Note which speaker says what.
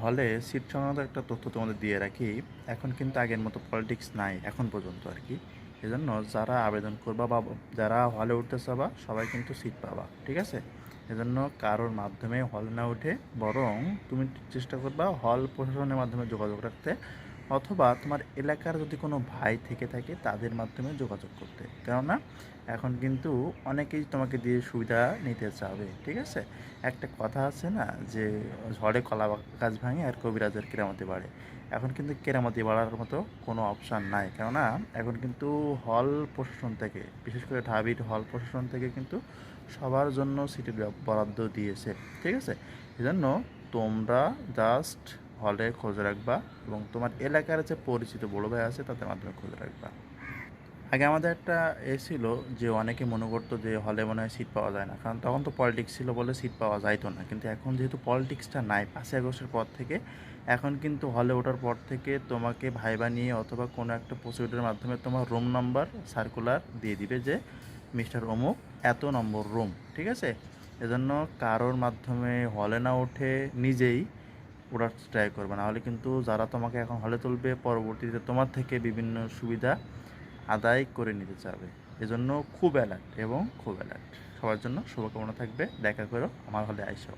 Speaker 1: হলে সিট সংক্রান্ত একটা তথ্য তোমাদের দিয়ে রাখি, এখন কিন্তু আগের মতো পলিটিক্স নাই, এখন পর্যন্ত আর কি। এজন্য যারা আবেদন করবা বা যারা হলে উঠতে চাবা, সবাই কিন্তু সিট পাবা, ঠিক আছে? এজন্য কারোর মাধ্যমে হল না উঠে বরং তুমি চেষ্টা করবা হল প্রশাসনের মাধ্যমে যোগাযোগ রাখতে। অথবা তোমার এলাকার যদি কোনো ভাই থেকে থাকে, তাদের মাধ্যমে যোগাযোগ করতে। কেননা, এখন কিন্তু অনেকেই তোমাকে দিয়ে সুবিধা নিতে চাবে, ঠিক আছে? একটা কথা আছে না, যে ঝড়ে কলা গাছ ভাঙে আর কবিরাজের কেরামতি বাড়ে। এখন কিন্তু কেরামতি বাড়ার মতো কোনো অপশান নাই। কেননা, এখন কিন্তু হল প্রশাসন থেকে, বিশেষ করে ঢাবির হল প্রশাসন থেকে কিন্তু সবার জন্য সিটি বরাদ্দ দিয়েছে, ঠিক আছে? এজন্য তোমরা জাস্ট হলে খোঁজ রাখবা এবং তোমার এলাকার যে পরিচিত বড় ভাই আছে তাদের মাধ্যমে খোঁজ রাখবা। আগে আমাদের একটা এ ছিল যে অনেকে মনে করতো যে হলে মনে হয় সিট পাওয়া যায় না। কারণ তখন তো পলিটিক্স ছিল বলে সিট পাওয়া যাইতো না। কিন্তু এখন যেহেতু পলিটিক্সটা নাই, পাঁচই আগস্টের পর থেকে, এখন কিন্তু হলে ওঠার পর থেকে তোমাকে ভাইবা নিয়ে অথবা কোনো একটা প্রসিডিউরের মাধ্যমে তোমার রুম নাম্বার সার্কুলার দিয়ে দিবে যে, মিস্টার অমুক, এত নম্বর রুম ঠিক আছে? এজন্য কারোর মাধ্যমে হলে না ওঠে নিজেই ওঠার ট্রাই করবে। নাহলে কিন্তু যারা তোমাকে এখন হলে তুলবে, পরবর্তীতে তোমার থেকে বিভিন্ন সুবিধা আদায় করে নিতে চাবে। এজন্য খুব অ্যালার্ট এবং খুব অ্যালার্ট সবার জন্য শুভকামনা থাকবে। দেখা করো আমার হলে আইসো।